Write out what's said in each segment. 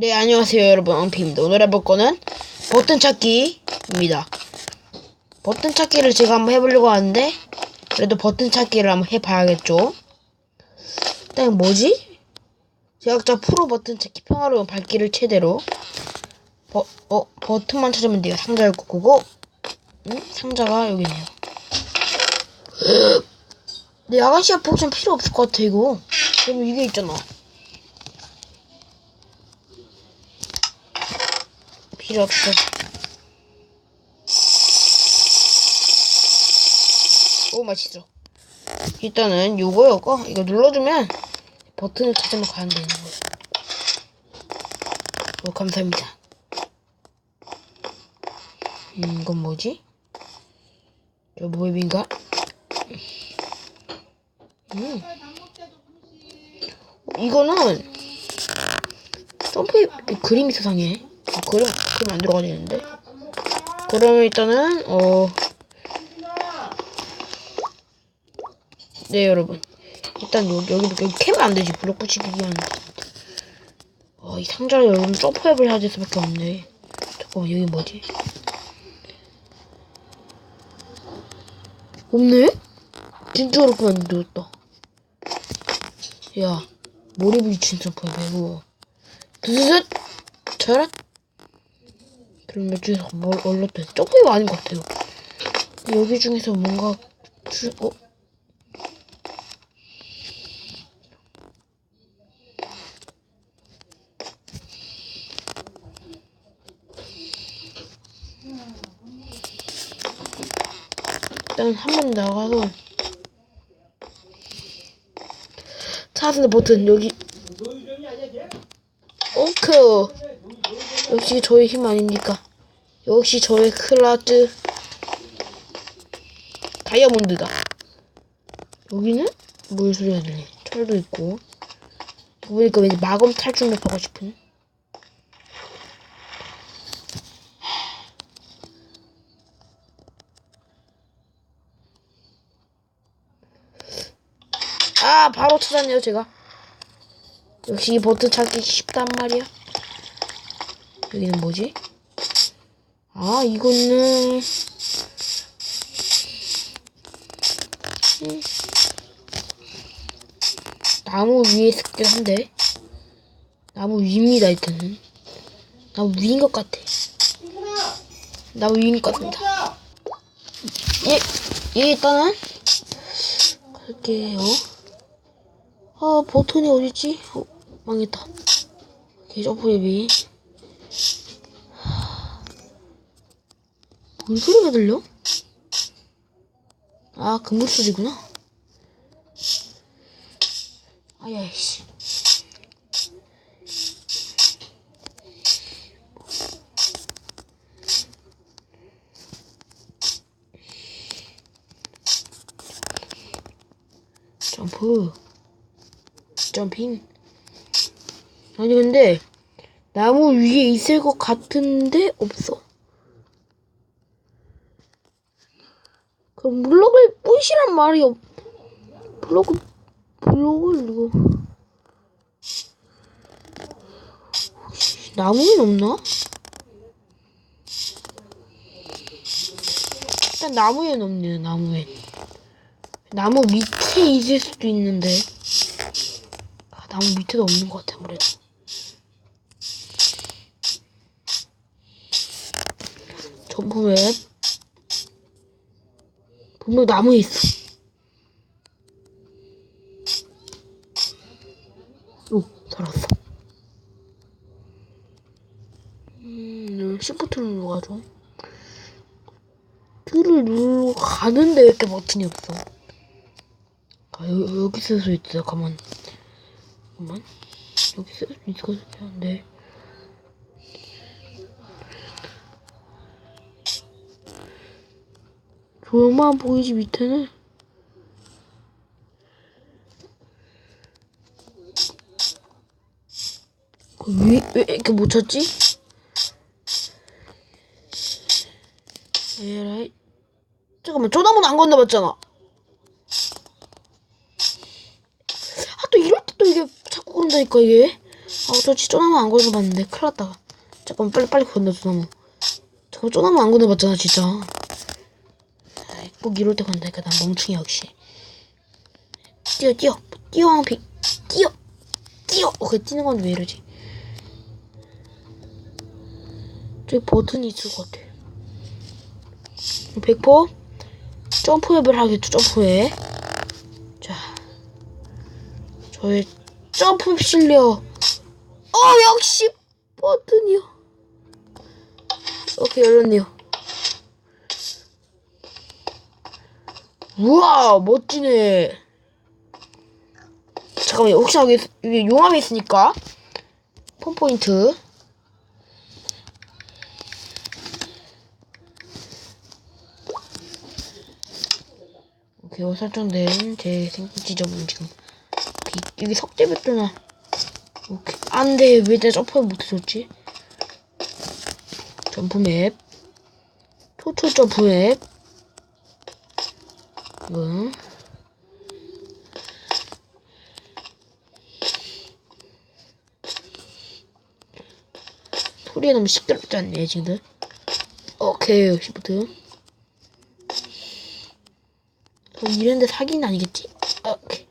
네, 안녕하세요, 여러분. 엉피입니다. 오늘 해볼 거는 버튼 찾기입니다. 버튼 찾기를 제가 한번 해보려고 하는데, 그래도 버튼 찾기를 한번 해봐야겠죠? 일단 뭐지? 제작자 프로 버튼 찾기 평화로운 발길을 최대로. 버, 어, 버튼만 찾으면 돼요. 상자를 꽂고, 응? 상자가 여기네요. 네, 야간 시야 폭좀 필요 없을 것 같아, 이거. 그럼 이게 있잖아. 필요 없어. 오 맛있어. 일단은 요거 요거 이거 눌러주면 버튼을 찾으면 가면 되는 거예요. 오 감사합니다. 음 이건 뭐지? 저 모éb인가? 음. 어, 이거는 점프 그림이 세상에 어, 그림 그림 안 들어가 되는데? 그러면 일단은 어. 네 여러분. 일단 여기 여기 여기 캐면 안 되지. 블록 붙이기 위한. 어 이 상자를 열면 점프앱을 해야 될 수밖에 없네. 잠깐만 여기 뭐지? 없네? 진짜 그렇게 만들었다. 야 머리 부딪힌 점프앱 이거. 드스스 저런 그럼 몇 중에서 뭘 올렸대 점프앱 아닌 것 같아요 여기 중에서 뭔가 주, 어? 일단 한 번 나가서 찾는 버튼 여기 오크 역시 저의 힘 아닙니까? 역시 저의 클라드 다이아몬드다. 여기는 물 소리가 들리 철도 있고. 보니까 왠지 마검 탈출 맵 하고 싶은. 아 바로 찾았네요 제가. 역시 이 버튼 찾기 쉽단 말이야 여기는 뭐지? 아 이거는 음. 나무 위에 있긴 한데 나무 위입니다 일단은 나무 위인 것 같아 나무 위인 것 같습니다 예, 예 일단은 갈게요 아 버튼이 어딨지? 어, 망했다 오케이 점프 예비 뭔 소리가 들려? 아 그물 소리구나. 아야이씨. 점프. 점핑. 아니 근데 나무 위에 있을 것 같은데 없어 그럼 블록을 뿌시란 말이 없 블록을 블록을 이거. 나무엔 없나? 일단 나무엔 없네요 나무엔. 나무 밑에 있을 수도 있는데. 아, 나무 밑에도 없는 것 같아 아무래도. 점프맵 분명 나무에 있어 오 살았어 음 시프트를 눌러가지고 틀을 누르고 가는데 왜 이렇게 버튼이 없어 아, 여, 여기 쓸 수 있어. 가만. 잠깐만. 여기 쓸 수 있을 것 같은데. 조명만 보이지 밑에는? 그 위, 왜 이렇게 못 찾지? 에라이. 잠깐만, 저 나무는 안 건너봤잖아. 아, 또 이럴 때 또 이게 자꾸 그런다니까, 이게. 아, 저 진짜 쪼나무 안 건너봤는데. 큰일 났다. 잠깐만, 빨리, 빨리 건너, 쪼나무. 잠깐, 쪼나무 안 건너봤잖아, 진짜. 꼭 이럴 때 건너니까 난 멍충이 역시. 뛰어, 뛰어. 뛰어, 황피. 뛰어. 뛰어. 어, 그 뛰는 건 왜 이러지? 저기 버튼이 있을 것 같아. 100% 점프앱을 하겠죠, 점프앱. 자. 저의 점프 실력. 어, 역시 버튼이요. 오케이, 열렸네요. 우와, 멋지네. 잠깐만요. 혹시 여기, 여기 용암이 있으니까. 폰포인트. 오케이, 설정된 제 생긴 지점은 지금. 여기, 여기 석재벽도나. 오케이. 안 돼. 왜 내가 점프 못해줬지? 점프 맵. 초초 점프 맵. 이거. 소리가 너무 시끄럽지 않네, 지금. 오케이, 시프트. 저 이랬는데 사기는 아니겠지? 오케이.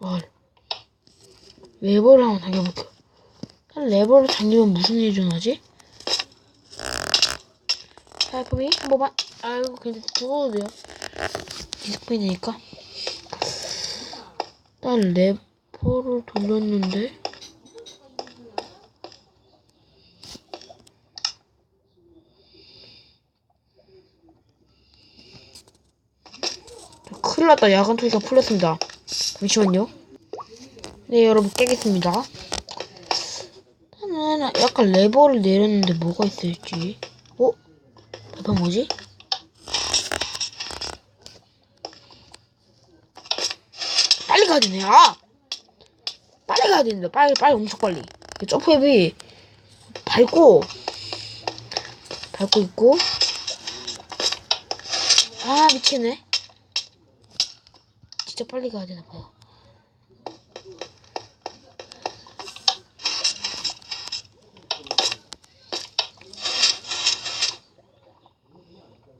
와, 레버를 한번 당겨볼게요. 레버를 당기면 무슨 일이 일어나지? 살포비 한 번만. 아이고, 근데 죽어도 돼요. 디스플레이 되니까. 난 레버를 돌렸는데. 큰일 났다. 야간 투기가 풀렸습니다. 잠시만요. 네, 여러분 깨겠습니다. 약간 레버를 내렸는데 뭐가 있을지. 어? 답은 뭐지? 빨리 가야 되네. 아! 빨리 가야 된다. 빨리, 빨리, 엄청 빨리. 이 점프앱이 밟고, 밟고 있고. 아, 미치네. 진짜 빨리 가야 되나 봐요.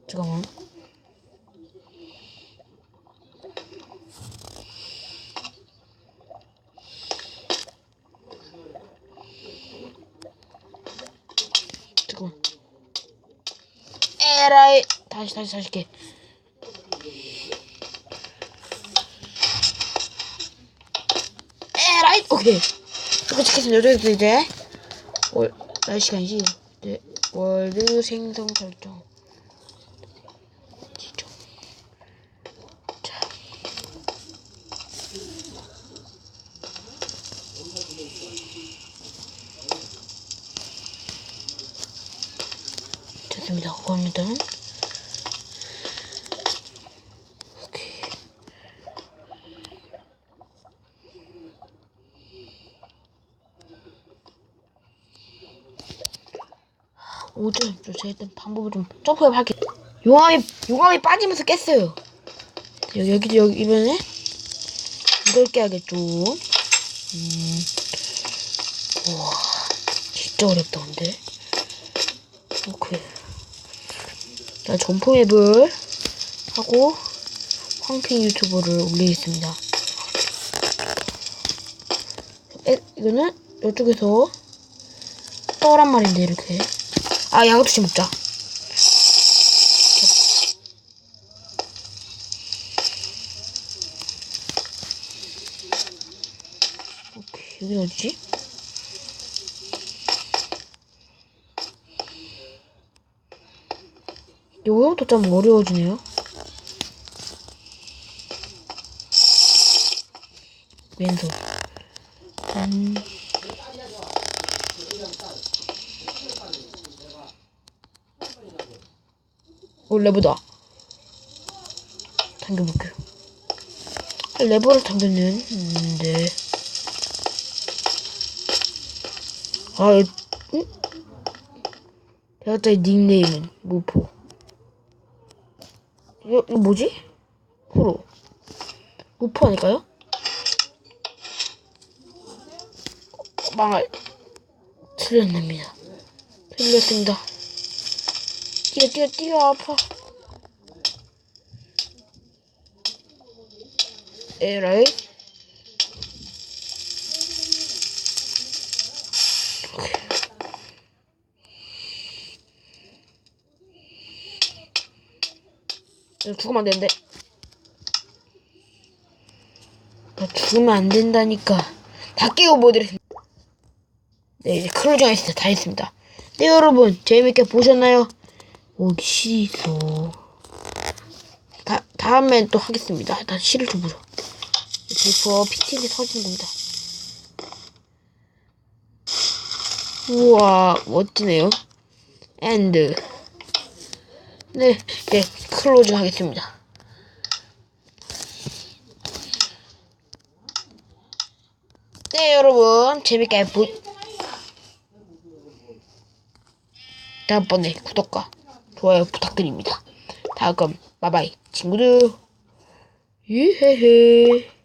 잠깐만. 잠깐만. 에라이. 다시, 다시, 다시 게. 에라이. 오케이. 이거 찍겠습니다. 여기서 이제. 월, 날시간이지 네. 월드 생성 설정. 자. 됐습니다. 그겁니다. 오케이. 오점 저 제가 일단 방법을 좀 점프해 할게. 용암이 용암이 빠지면서 깼어요. 여기 여기 여기 이번에 이걸 깨야겠죠. 음. 우와 진짜 어렵다 근데. 오케이. 자 점프 앱을 하고 황핑 유튜브를 올리겠습니다. 에, 이거는 이쪽에서 떠란 말인데 이렇게. 아 양아치 먹자. 여기 어디지? 요거부터 좀 어려워지네요. 왼손. 음. 오, 레버다. 당겨볼게요. 아, 레버를 당겼는데. 아, 이- 응? 대학자의 닉네임은 무포. 이거, 이거 뭐지? 프로. 무포 아닐까요? 망할. 틀렸답니다. 틀렸습니다. 뛰어, 뛰어, 뛰어, 아파. 에라이. 죽으면 안 되는데. 나 죽으면 안 된다니까. 다 깨고 보드렸습니다. 네, 이제 클로징 하겠습니다. 다 했습니다. 네, 여러분. 재밌게 보셨나요? 싫어. 다, 다음엔 또 하겠습니다. 일단 실을 좀 보죠. 페이퍼 PT에 터지는 겁니다. 우와, 멋지네요. 엔드. 네, 이제 클로징 하겠습니다. 네, 여러분. 재밌게 보, 다음번에 구독과 좋아요 부탁드립니다. 다음, 바이바이. 친구들. 유헤헤.